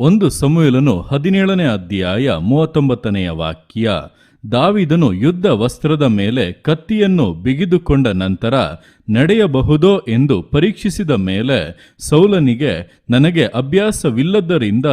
ಒಂದು ಸಮುಯಲನು ಹದಿನೇಳನೇ ಅಧ್ಯಾಯ ಮೂವತ್ತೊಂಬತ್ತನೆಯ ವಾಕ್ಯ. ದಾವಿದನು ಯುದ್ಧ ವಸ್ತ್ರದ ಮೇಲೆ ಕತ್ತಿಯನ್ನು ಬಿಗಿದುಕೊಂಡ ನಂತರ ನಡೆಯಬಹುದೋ ಎಂದು ಪರೀಕ್ಷಿಸಿದ ಮೇಲೆ ಸೌಲನಿಗೆ, ನನಗೆ ಅಭ್ಯಾಸವಿಲ್ಲದ್ದರಿಂದ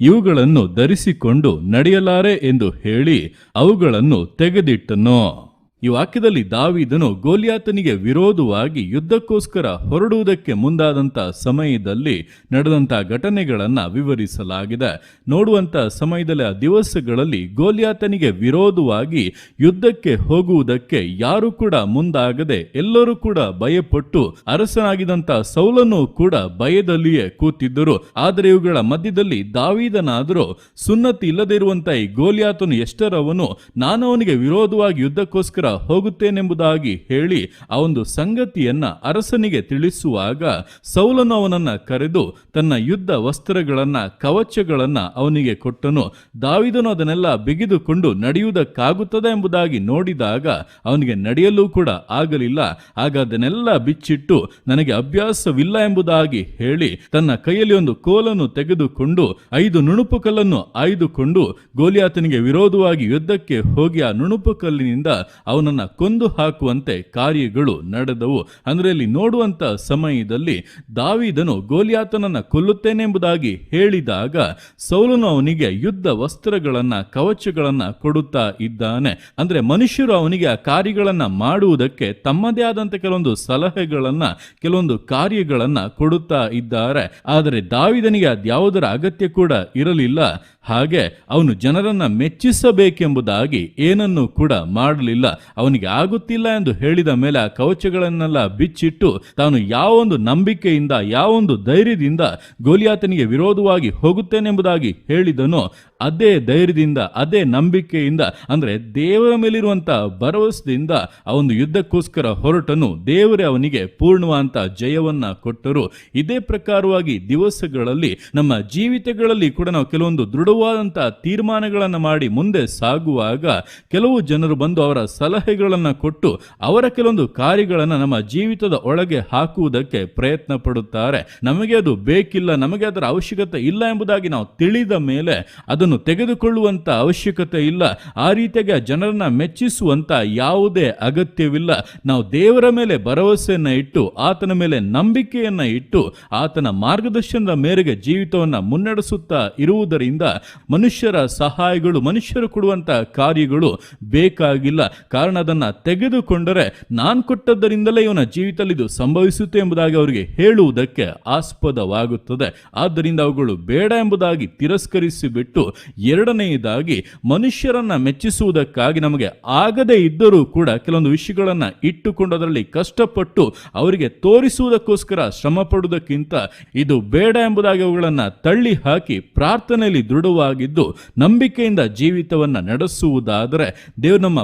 ಇವುಗಳನ್ನು ಧರಿಸಿಕೊಂಡು ನಡೆಯಲಾರೆ ಎಂದು ಹೇಳಿ ಅವುಗಳನ್ನು ತೆಗೆದಿಟ್ಟನು. ಈ ವಾಕ್ಯದಲ್ಲಿ ದಾವಿದನು ಗೋಲಿಯಾತನಿಗೆ ವಿರೋಧವಾಗಿ ಯುದ್ಧಕ್ಕೋಸ್ಕರ ಹೊರಡುವುದಕ್ಕೆ ಮುಂದಾದಂಥ ಸಮಯದಲ್ಲಿ ನಡೆದಂಥ ಘಟನೆಗಳನ್ನು ವಿವರಿಸಲಾಗಿದೆ. ನೋಡುವಂಥ ಸಮಯದಲ್ಲಿ, ಆ ದಿವಸಗಳಲ್ಲಿ ಗೋಲಿಯಾತನಿಗೆ ವಿರೋಧವಾಗಿ ಯುದ್ಧಕ್ಕೆ ಹೋಗುವುದಕ್ಕೆ ಯಾರು ಕೂಡ ಮುಂದಾಗದೆ ಎಲ್ಲರೂ ಕೂಡ ಭಯಪಟ್ಟು ಅರಸನಾಗಿದ್ದಂಥ ಸೌಲನು ಕೂಡ ಭಯದಲ್ಲಿಯೇ ಕೂತಿದ್ದರು. ಆದರೆ ಇವುಗಳ ಮಧ್ಯದಲ್ಲಿ ದಾವಿದನಾದರೂ ಸುನ್ನತಿ ಇಲ್ಲದೆ ಈ ಗೋಲಿಯಾತನು ಎಷ್ಟರವನು ನಾನು ಅವನಿಗೆ ವಿರೋಧವಾಗಿ ಯುದ್ಧಕ್ಕೋಸ್ಕರ ಹೋಗುತ್ತೇನೆಂಬುದಾಗಿ ಹೇಳಿ ಆ ಒಂದು ಸಂಗತಿಯನ್ನ ಅರಸನಿಗೆ ತಿಳಿಸುವಾಗ ಸೌಲನು ಅವನನ್ನ ಕರೆದು ತನ್ನ ಯುದ್ಧ ವಸ್ತ್ರಗಳನ್ನ, ಕವಚಗಳನ್ನ ಅವನಿಗೆ ಕೊಟ್ಟನು. ದಾವಿದನು ಅದನ್ನೆಲ್ಲ ಬಿಗಿದುಕೊಂಡು ನಡೆಯುವುದಕ್ಕಾಗುತ್ತದೆ ಎಂಬುದಾಗಿ ನೋಡಿದಾಗ ಅವನಿಗೆ ನಡೆಯಲು ಕೂಡ ಆಗಲಿಲ್ಲ. ಆಗ ಅದನ್ನೆಲ್ಲ ಬಿಚ್ಚಿಟ್ಟು ನನಗೆ ಅಭ್ಯಾಸವಿಲ್ಲ ಎಂಬುದಾಗಿ ಹೇಳಿ ತನ್ನ ಕೈಯಲ್ಲಿ ಒಂದು ಕೋಲನ್ನು ತೆಗೆದುಕೊಂಡು ಐದು ನುಣುಪು ಕಲ್ಲನ್ನು ಆಯ್ದುಕೊಂಡು ಗೋಲಿಯಾತನಿಗೆ ವಿರೋಧವಾಗಿ ಯುದ್ಧಕ್ಕೆ ಹೋಗಿ ಆ ನುಣುಪು ಕಲ್ಲಿನಿಂದ ಅವನನ್ನ ಕೊಂದು ಹಾಕುವಂತೆ ಕಾರ್ಯಗಳು ನಡೆದವು. ಅಂದ್ರೆ ಇಲ್ಲಿ ನೋಡುವಂತ ಸಮಯದಲ್ಲಿ ದಾವಿದನು ಗೋಲಿಯಾತನನ್ನ ಕೊಲ್ಲುತ್ತೇನೆಂಬುದಾಗಿ ಹೇಳಿದಾಗ ಸೌಲನು ಅವನಿಗೆ ಯುದ್ಧ ವಸ್ತ್ರಗಳನ್ನ, ಕವಚಗಳನ್ನ ಕೊಡುತ್ತಾ ಇದ್ದಾನೆ. ಅಂದ್ರೆ ಮನುಷ್ಯರು ಅವನಿಗೆ ಆ ಕಾರ್ಯಗಳನ್ನ ಮಾಡುವುದಕ್ಕೆ ತಮ್ಮದೇ ಆದಂತ ಕೆಲವೊಂದು ಸಲಹೆಗಳನ್ನ, ಕೆಲವೊಂದು ಕಾರ್ಯಗಳನ್ನ ಕೊಡುತ್ತಾ ಇದ್ದಾರೆ. ಆದರೆ ದಾವಿದನಿಗೆ ಅದ್ಯಾವುದರ ಅಗತ್ಯ ಕೂಡ ಇರಲಿಲ್ಲ. ಹಾಗೆ ಅವನು ಜನರನ್ನ ಮೆಚ್ಚಿಸಬೇಕೆಂಬುದಾಗಿ ಏನನ್ನು ಕೂಡ ಮಾಡಲಿಲ್ಲ. ಅವನಿಗೆ ಆಗುತ್ತಿಲ್ಲ ಎಂದು ಹೇಳಿದ ಮೇಲೆ ಆ ಕವಚಗಳನ್ನೆಲ್ಲ ಬಿಚ್ಚಿಟ್ಟು ತಾನು ಯಾವೊಂದು ನಂಬಿಕೆಯಿಂದ, ಯಾವೊಂದು ಧೈರ್ಯದಿಂದ ಗೋಲಿಯಾತನಿಗೆ ವಿರೋಧವಾಗಿ ಹೋಗುತ್ತೇನೆಂಬುದಾಗಿ ಹೇಳಿದನೋ, ಅದೇ ಧೈರ್ಯದಿಂದ, ಅದೇ ನಂಬಿಕೆಯಿಂದ, ಅಂದ್ರೆ ದೇವರ ಮೇಲಿರುವಂಥ ಭರವಸೆಯಿಂದ ಆ ಒಂದು ಯುದ್ಧಕ್ಕೋಸ್ಕರ ಹೊರಟನು, ದೇವರೇ ಅವನಿಗೆ ಪೂರ್ಣವಂತ ಜಯವನ್ನ ಕೊಟ್ಟರು. ಇದೇ ಪ್ರಕಾರವಾಗಿ ದಿವಸಗಳಲ್ಲಿ, ನಮ್ಮ ಜೀವಿತಗಳಲ್ಲಿ ಕೂಡ ನಾವು ಕೆಲವೊಂದು ದೃಢವಾದಂಥ ತೀರ್ಮಾನಗಳನ್ನು ಮಾಡಿ ಮುಂದೆ ಸಾಗುವಾಗ ಕೆಲವು ಜನರು ಬಂದು ಅವರ ಸಲಹೆಗಳನ್ನು ಕೊಟ್ಟು ಅವರ ಕೆಲವೊಂದು ಕಾರ್ಯಗಳನ್ನು ನಮ್ಮ ಜೀವಿತದ ಒಳಗೆ ಹಾಕುವುದಕ್ಕೆ ಪ್ರಯತ್ನ ಪಡುತ್ತಾರೆ. ನಮಗೆ ಅದು ಬೇಕಿಲ್ಲ, ನಮಗೆ ಅದರ ಅವಶ್ಯಕತೆ ಇಲ್ಲ ಎಂಬುದಾಗಿ ನಾವು ತಿಳಿದ ಮೇಲೆ ಅದನ್ನು ತೆಗೆದುಕೊಳ್ಳುವಂತ ಅವಶ್ಯಕತೆ ಇಲ್ಲ. ಆ ರೀತಿಯಾಗಿ ಜನರನ್ನು ಮೆಚ್ಚಿಸುವಂಥ ಯಾವುದೇ ಅಗತ್ಯವಿಲ್ಲ. ನಾವು ದೇವರ ಮೇಲೆ ಭರವಸೆಯನ್ನು ಇಟ್ಟು, ಆತನ ಮೇಲೆ ನಂಬಿಕೆಯನ್ನ ಇಟ್ಟು, ಆತನ ಮಾರ್ಗದರ್ಶನದ ಮೇರೆಗೆ ಜೀವಿತವನ್ನ ಮುನ್ನಡೆಸುತ್ತಾ ಇರುವುದರಿಂದ ಮನುಷ್ಯರ ಸಹಾಯಗಳು, ಮನುಷ್ಯರು ಕೊಡುವಂಥ ಕಾರ್ಯಗಳು ಬೇಕಾಗಿಲ್ಲ. ಕಾರಣ ಅದನ್ನು ತೆಗೆದುಕೊಂಡರೆ ನಾನು ಕೊಟ್ಟದ್ದರಿಂದಲೇ ಇವನ ಜೀವಿತದಲ್ಲಿ ಇದು ಸಂಭವಿಸುತ್ತೆ ಎಂಬುದಾಗಿ ಅವರಿಗೆ ಹೇಳುವುದಕ್ಕೆ ಆಸ್ಪದವಾಗುತ್ತದೆ. ಆದ್ದರಿಂದ ಅವುಗಳು ಬೇಡ ಎಂಬುದಾಗಿ ತಿರಸ್ಕರಿಸಿಬಿಟ್ಟು ಎರಡನೆಯದಾಗಿ ಮನುಷ್ಯರನ್ನ ಮೆಚ್ಚಿಸುವುದಕ್ಕಾಗಿ ನಮಗೆ ಆಗದೇ ಇದ್ದರೂ ಕೂಡ ಕೆಲವೊಂದು ವಿಷಯಗಳನ್ನು ಇಟ್ಟುಕೊಂಡು ಅದರಲ್ಲಿ ಕಷ್ಟಪಟ್ಟು ಅವರಿಗೆ ತೋರಿಸುವುದಕ್ಕೋಸ್ಕರ ಶ್ರಮ ಪಡುವುದಕ್ಕಿಂತ ಇದು ಬೇಡ ಎಂಬುದಾಗಿ ಅವುಗಳನ್ನು ತಳ್ಳಿ ಹಾಕಿ ಪ್ರಾರ್ಥನೆಯಲ್ಲಿ ದೃಢವಾಗಿದ್ದು ನಂಬಿಕೆಯಿಂದ ಜೀವಿತವನ್ನ ನಡೆಸುವುದಾದರೆ ದೇವರು ನಮ್ಮ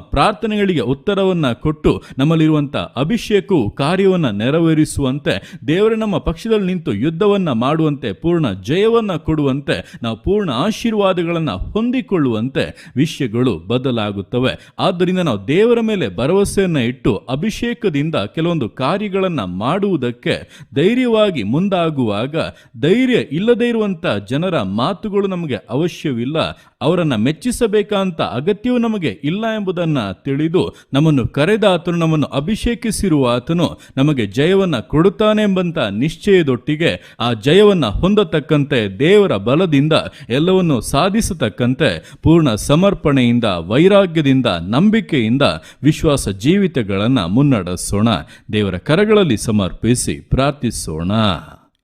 ಪ್ರಾರ್ಥನೆಗಳಿಗೆ ಉತ್ತರವನ್ನ ಕೊಟ್ಟು ನಮ್ಮಲ್ಲಿರುವಂತ ಅಭಿಷೇಕು ಕಾರ್ಯವನ್ನ ನೆರವೇರಿಸುವಂತೆ, ದೇವರ ನಮ್ಮ ಪಕ್ಷದಲ್ಲಿ ನಿಂತು ಯುದ್ಧವನ್ನ ಮಾಡುವಂತೆ, ಪೂರ್ಣ ಜಯವನ್ನ ಕೊಡುವಂತೆ, ನಾವು ಪೂರ್ಣ ಆಶೀರ್ವಾದಗಳನ್ನ ಹೊಂದಿಕೊಳ್ಳುವಂತೆ ವಿಷಯಗಳು ಬದಲಾಗುತ್ತವೆ. ಆದ್ದರಿಂದ ನಾವು ದೇವರ ಮೇಲೆ ಭರವಸೆಯನ್ನ ಇಟ್ಟು ಅಭಿಷೇಕದಿಂದ ಕೆಲವೊಂದು ಕಾರ್ಯಗಳನ್ನ ಮಾಡುವುದಕ್ಕೆ ಧೈರ್ಯವಾಗಿ ಮುಂದಾಗುವಾಗ, ಧೈರ್ಯ ಇಲ್ಲದೇ ಇರುವಂಥ ಜನರ ಮಾತುಗಳು ನಮಗೆ ಅವಶ್ಯವಿಲ್ಲ. ಅವರನ್ನ ಮೆಚ್ಚಿಸಬೇಕಂತ ಅಗತ್ಯವೂ ನಮಗೆ ಇಲ್ಲ ಎಂಬುದನ್ನು ತಿಳಿದು ನಮ್ಮನ್ನು ಕರೆದ ಆತನು ನಮ್ಮನ್ನು ಅಭಿಷೇಕಿಸಿರುವ ಆತನು ನಮಗೆ ಜಯವನ್ನು ಕೊಡುತ್ತಾನೆ ಎಂಬಂತ ನಿಶ್ಚಯದೊಟ್ಟಿಗೆ ಆ ಜಯವನ್ನು ಹೊಂದತಕ್ಕಂತೆ ದೇವರ ಬಲದಿಂದ ಎಲ್ಲವನ್ನು ಸಾಧಿಸತಕ್ಕಂತೆ ಪೂರ್ಣ ಸಮರ್ಪಣೆಯಿಂದ, ವೈರಾಗ್ಯದಿಂದ, ನಂಬಿಕೆಯಿಂದ ವಿಶ್ವಾಸ ಜೀವಿತಗಳನ್ನು ಮುನ್ನಡೆಸೋಣ. ದೇವರ ಕರಗಳಲ್ಲಿ ಸಮರ್ಪಿಸಿ ಪ್ರಾರ್ಥಿಸೋಣ.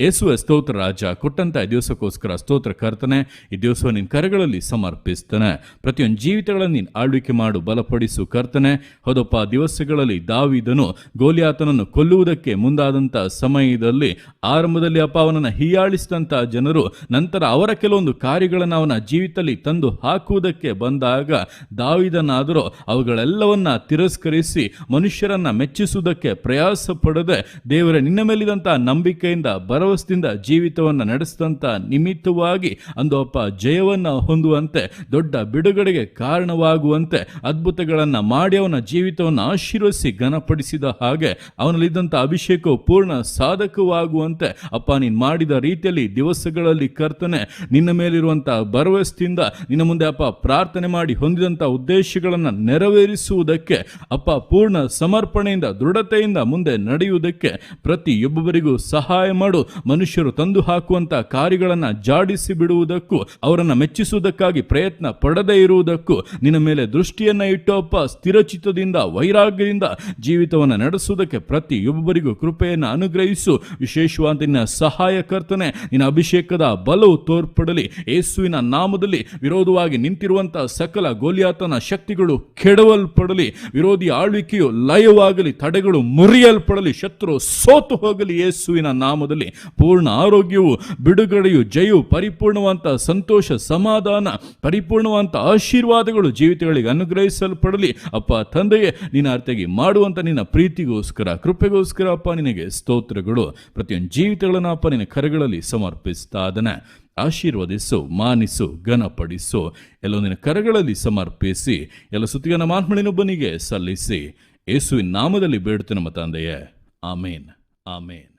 ಯೇಸುವ ಸ್ತೋತ್ರ ರಾಜ, ಕೊಟ್ಟಂತ ಈ ದಿವಸಕ್ಕೋಸ್ಕರ ಸ್ತೋತ್ರ ಕರ್ತನೆ, ಈ ದಿವಸ ನಿನ್ನ ಕರೆಗಳಲ್ಲಿ ಸಮರ್ಪಿಸ್ತಾನೆ. ಪ್ರತಿಯೊಂದು ಜೀವಿತಗಳನ್ನು ನೀನು ಆಳ್ವಿಕೆ ಮಾಡು, ಬಲಪಡಿಸು ಕರ್ತನೆ. ಹೌದಪ್ಪ ದಿವಸಗಳಲ್ಲಿ ದಾವಿದನು ಗೋಲಿಯಾತನನ್ನು ಕೊಲ್ಲುವುದಕ್ಕೆ ಮುಂದಾದಂಥ ಸಮಯದಲ್ಲಿ, ಆರಂಭದಲ್ಲಿ ಅಪ್ಪ ಅವನನ್ನು ಹೀಯಾಳಿಸಿದಂಥ ಜನರು, ನಂತರ ಅವರ ಕೆಲವೊಂದು ಕಾರ್ಯಗಳನ್ನು ಅವನ ಜೀವಿತದಲ್ಲಿ ತಂದು ಹಾಕುವುದಕ್ಕೆ ಬಂದಾಗ, ದಾವಿದನಾದರೂ ಅವುಗಳೆಲ್ಲವನ್ನ ತಿರಸ್ಕರಿಸಿ ಮನುಷ್ಯರನ್ನ ಮೆಚ್ಚಿಸುವುದಕ್ಕೆ ಪ್ರಯಾಸ ಪಡದೆ ದೇವರ ನಿನ್ನ ಮೇಲಿದಂಥ ನಂಬಿಕೆಯಿಂದ ಬರ ಭರವಸೆಯಿಂದ ಜೀವಿತವನ್ನು ನಡೆಸಿದಂಥ ನಿಮಿತ್ತವಾಗಿ ಅಂದು ಅಪ್ಪ ಜಯವನ್ನು ಹೊಂದುವಂತೆ, ದೊಡ್ಡ ಬಿಡುಗಡೆಗೆ ಕಾರಣವಾಗುವಂತೆ ಅದ್ಭುತಗಳನ್ನು ಮಾಡಿ ಅವನ ಜೀವಿತವನ್ನು ಆಶೀರ್ವದಿಸಿ ಘನಪಡಿಸಿದ ಹಾಗೆ ಅವನಲ್ಲಿದ್ದಂಥ ಅಭಿಷೇಕವು ಪೂರ್ಣ ಸಾಧಕವಾಗುವಂತೆ, ಅಪ್ಪ ನೀನು ಮಾಡಿದ ರೀತಿಯಲ್ಲಿ ದಿವಸಗಳಲ್ಲಿ ಕರ್ತನೆ ನಿನ್ನ ಮೇಲಿರುವಂಥ ಭರವಸೆಯಿಂದ ನಿನ್ನ ಮುಂದೆ ಅಪ್ಪ ಪ್ರಾರ್ಥನೆ ಮಾಡಿ ಹೊಂದಿದಂಥ ಉದ್ದೇಶಗಳನ್ನು ನೆರವೇರಿಸುವುದಕ್ಕೆ, ಅಪ್ಪ ಪೂರ್ಣ ಸಮರ್ಪಣೆಯಿಂದ ದೃಢತೆಯಿಂದ ಮುಂದೆ ನಡೆಯುವುದಕ್ಕೆ ಪ್ರತಿಯೊಬ್ಬರಿಗೂ ಸಹಾಯ ಮಾಡು. ಮನುಷ್ಯರು ತಂದು ಹಾಕುವಂಥ ಕಾರ್ಯಗಳನ್ನು ಜಾಡಿಸಿ ಬಿಡುವುದಕ್ಕೂ ಅವರನ್ನು ಮೆಚ್ಚಿಸುವುದಕ್ಕಾಗಿ ಪ್ರಯತ್ನ ಪಡದೇ ಇರುವುದಕ್ಕೂ, ನಿನ್ನ ಮೇಲೆ ದೃಷ್ಟಿಯನ್ನು ಇಟ್ಟು ಅಪ್ಪ ಸ್ಥಿರಚಿತ್ತದಿಂದ, ವೈರಾಗ್ಯದಿಂದ ಜೀವಿತವನ್ನು ನಡೆಸುವುದಕ್ಕೆ ಪ್ರತಿಯೊಬ್ಬರಿಗೂ ಕೃಪೆಯನ್ನು ಅನುಗ್ರಹಿಸು. ವಿಶೇಷವಾದ ನಿನ್ನ ಸಹಾಯಕರ್ತನೆ, ನಿನ್ನ ಅಭಿಷೇಕದ ಬಲವು ತೋರ್ಪಡಲಿ. ಯೇಸುವಿನ ನಾಮದಲ್ಲಿ ವಿರೋಧವಾಗಿ ನಿಂತಿರುವಂತಹ ಸಕಲ ಗೋಲಿಯಾತನ ಶಕ್ತಿಗಳು ಕೆಡವಲ್ಪಡಲಿ. ವಿರೋಧಿ ಆಳ್ವಿಕೆಯು ಲಯವಾಗಲಿ, ತಡೆಗಳು ಮುರಿಯಲ್ಪಡಲಿ. ಶತ್ರು ಸೋತು ಹೋಗಲಿ ಯೇಸುವಿನ ನಾಮದಲ್ಲಿ. ಪೂರ್ಣ ಆರೋಗ್ಯವು, ಬಿಡುಗಡೆಯು, ಜಯವು, ಪರಿಪೂರ್ಣವಂತ ಸಂತೋಷ, ಸಮಾಧಾನ, ಪರಿಪೂರ್ಣವಂತ ಆಶೀರ್ವಾದಗಳು ಜೀವಿತಗಳಿಗೆ ಅನುಗ್ರಹಿಸಲ್ಪಡಲಿ. ಅಪ್ಪ, ತಂದೆಯೇ, ನಿನ್ನ ಅರ್ಥಗೆ ಮಾಡುವಂತ ನಿನ್ನ ಪ್ರೀತಿಗೋಸ್ಕರ, ಕೃಪೆಗೋಸ್ಕರ ಅಪ್ಪ, ನಿನಗೆ ಸ್ತೋತ್ರಗಳು. ಪ್ರತಿಯೊಂದು ಜೀವಿತಗಳನ್ನು ಅಪ್ಪ, ನಿನ್ನ ಕರೆಗಳಲ್ಲಿ ಸಮರ್ಪಿಸ್ತಾ ಅದನ್ನು ಆಶೀರ್ವದಿಸು, ಮಾನಿಸು, ಘನಪಡಿಸು. ಎಲ್ಲೋ ನಿನ್ನ ಕರಗಳಲ್ಲಿ ಸಮರ್ಪಿಸಿ, ಎಲ್ಲ ಸುತ್ತಿಗನ ಮಾನ್ಮಳಿನೊಬ್ಬನಿಗೆ ಸಲ್ಲಿಸಿ. ಯೇಸುವಿನ ನಾಮದಲ್ಲಿ ಬೇಡುತ್ತೆ ನಮ್ಮ ತಂದೆಯೇ. ಆಮೇನ್. ಆಮೇನ್.